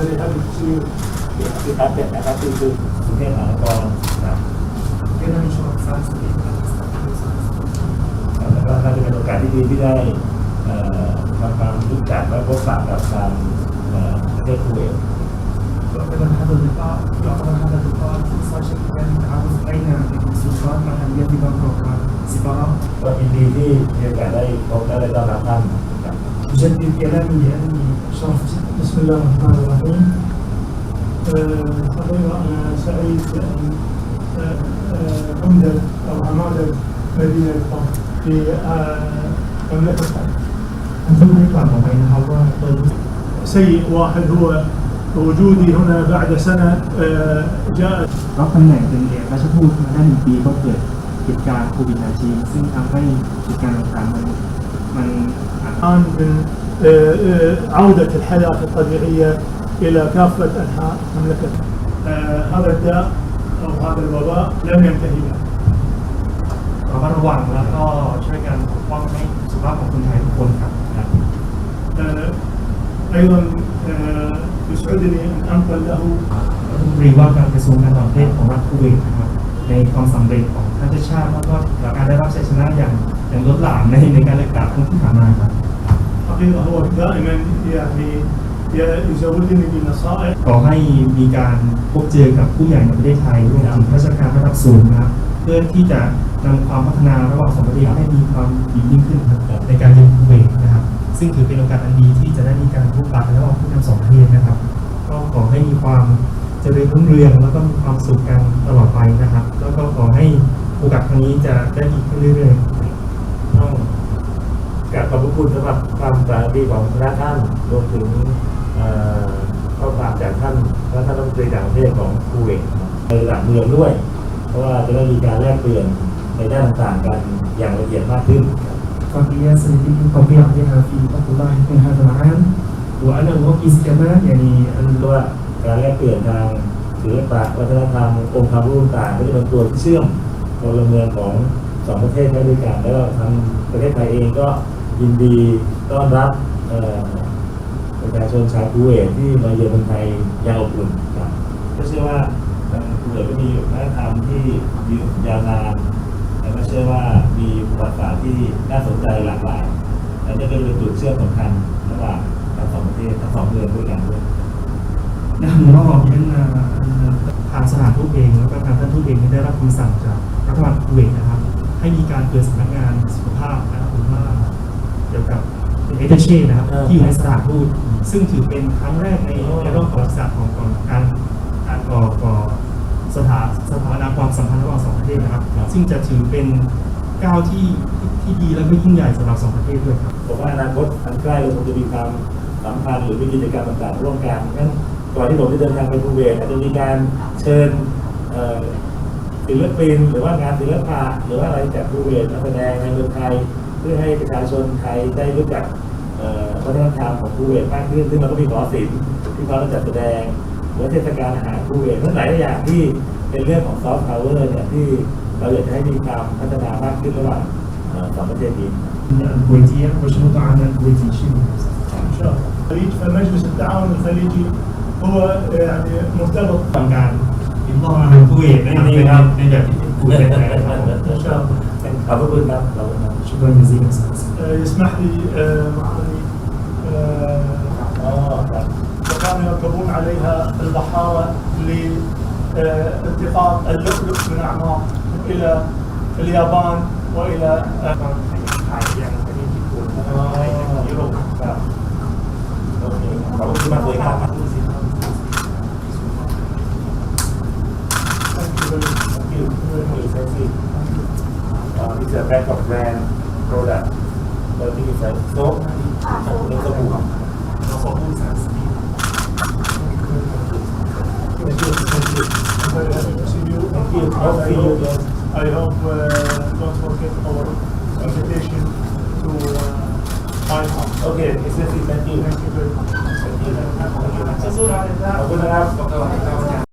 ไม่ได้ระบุชื่อคือตัดเด็ดนะครับคือคือกรุเทพมหานครนะก็น่าจะชอบสร้างสิ่งแล้วก็น่าจะเป็นโอกาสที่ดีที่ได้ทำความรู้จักและพบปะกับทางประเทศคูเวตก็เป็นวันที่เราก็เราก็ที่ำแล้วก็ที่สร้างนการที่เราทำได้นะสุดยอดมาทำเยี่ยมที่บางการสิบปอนด์ก็ยินดีที่มีโอกาสได้พบและได้ต้อนรับท่าน ครับ أجدد كلامي لأني شرف جدا بسم الله الرحمن الرحيم. آه، الحقيقة أنا سعيد بأن آه، آه، أمدد أو أمادد مدينة طم في آه، مملكة طم. ท่านผู้ได้กล่าวออกไปนะครับว่าโดย سيء واحد هو وجودي هنا بعد سنة آه، جاءت รับตำแหน่งเป็นเอกราชทูตมาได้หนึ่งปีก็เกิดเหตุการณ์โควิด -19 ซึ่งทำให้เหตุการณ์ต่างๆมันมัน الآن من آه، آه، عودة الحياة الطبيعية إلى كافة أنحاء المملكة. آه، هذا الداء أو هذا الوباء لم ينتهي بعد. ระมัดระวังแล้วก็ช่วยกันปกป้องให้สุขภาพของคนไทยทุกคนครับ آه، أيضا آه، يسعدني أن أنقل له รัฐมนตรีว่าการกระทรวงการต่างประเทศของรัฐคูเวตนะครับในความสำเร็จของท่านเจ้าชาติแล้วก็การได้รับชัยชนะอย่างอย่างล้นหลามในในการเลือกตั้งครั้งที่ผ่านมาครับ حقيقة هو دائما يعني ي- يزودني بنصائح ขอให้มีการพบเจอกับผู้ใหญ่ในประเทศไทยรวมถึงราชการระดับสูงนะครับ เพื่อที่จะนำความพัฒนาระหว่างสองประเทศให้มีความดียิ่งขึ้นครับในการเยือนคูเวตนะครับ ซึ่งถือเป็นโอกาสอันดีที่จะได้มีการพบปะระหว่างผู้นำสองประเทศนะครับ ก็ขอให้มีความเจริญรุ่งเรืองแล้วก็มีความสุขกันตลอดไปนะครับ แล้วก็ขอให้โอกาสครั้งนี้จะได้ดีขึ้นเรื่อยๆ ต้อง กราบขอบพระคุณสำหรับความปราณีของพระท่านรวมถึงเอ่อข้อความจากท่านและท่านรัฐมนตรีต่างประเทศของคูเวตในระดับเมืองด้วย เพราะว่าจะได้มีการแลกเปลี่ยนในด้านต่างๆกันอย่างละเอียดมากขึ้น فهي سيتم التطبيق عليها في فضل الله من هذا العام وأنا أركز كمان يعني เพราะว่าการแลกเปลี่ยนทางศิลปะวัฒนธรรมองค์ความรู้ต่างๆก็จะเป็นตัวที่เชื่อมพลเมืองของสองประเทศไว้ด้วยกันแล้วก็ทางประเทศไทยเองก็ ยินดีต้อนรับประชาชนชาวคูเวตที่มาเยือนเมืองไทยอย่างอบอุ่นครับก็เชื่อว่าคูเวตก็มีวัฒนธรรมที่ยืดยาวนานและวก็เชื่อว่ามีประวัติศาสตร์ที่น่าสนใจหลากหลายและจะเป็นจุดเชื่อมสำคัญระหว่างทั้งสองประเทศทั้งสองเมืองด้วยกันด้วยนะหนูต้องบอกยังทางสถานทูตเองแล้วก็ทางท่านทูตเองได้รับคำสั่งจากรัฐบาลคูเวตนะครับ ให้มีการเปิดสำนักงานสุขภาพนะครับ เป็นเอเดเช่นะครับเออ ที่อยู่ในสถานทูตซึ่งถือเป็นครั้งแรกในในรอบประวัติศาสตร์ของของการการก่อก่อสถาสถานะความสัมพันธ์ระหว่างสองประเทศนะครับ ซึ่งจะถือเป็นก้าวที่ที่ดีและก็ยิ่งใหญ่สำหรับสองประเทศด้วยครับ ผมว่าอนาคตอันใกล้เราคงจะมีความสัมพันธ์หรือมีกิจกรรมต่างๆร่วมกันงั้นก่อนที่ผมจะเดินทางไปคูเวตอาจจะมีการเชิญเอ่อศิลปินหรือว่างานศิลปะหรือว่าอะไรจากคูเวตมาแสดงในเมืองไทย เพื่อให้ประชาชนไทยได้รู้จักเอ่อ วัฒนธรรมของคูเวตมากขึ้น ซึ่งเราก็มีหอศิลป์ที่เขาจัดแสดงหรือเทศกาลอาหารคูเวตทั้งหลายอย่างที่เป็นเรื่องของซอฟต์พาวเวอร์เนี่ยที่เราอยากให้มีความพัฒนามากขึ้นระหว่างสองประเทศนี้ الكويتية مشروط على الكويتيين إن شاء الله الخليج فمجلس التعاون الخليجي هو يعني مرتبط كان الله عن الكويت نجح الكويت إن شاء الله شكرا جزيلا آه، يسمح لي آه، معالي آه، وكانوا يركبون عليها البحارة لالتقاط اللؤلؤ من أعماق إلى اليابان وإلى Uh, It's a bag of brand product. I think it's a soap. เป็นสบู่ครับ เราขอพูดสามสิบ Thank you. Thank you. I'm very happy to see you. Thank you. And Hope I see you hope- again. I hope uh, don't forget our invitation to uh, White House. Okay, it's a thank you. Thank you very much. Thank you. สู้ๆนะ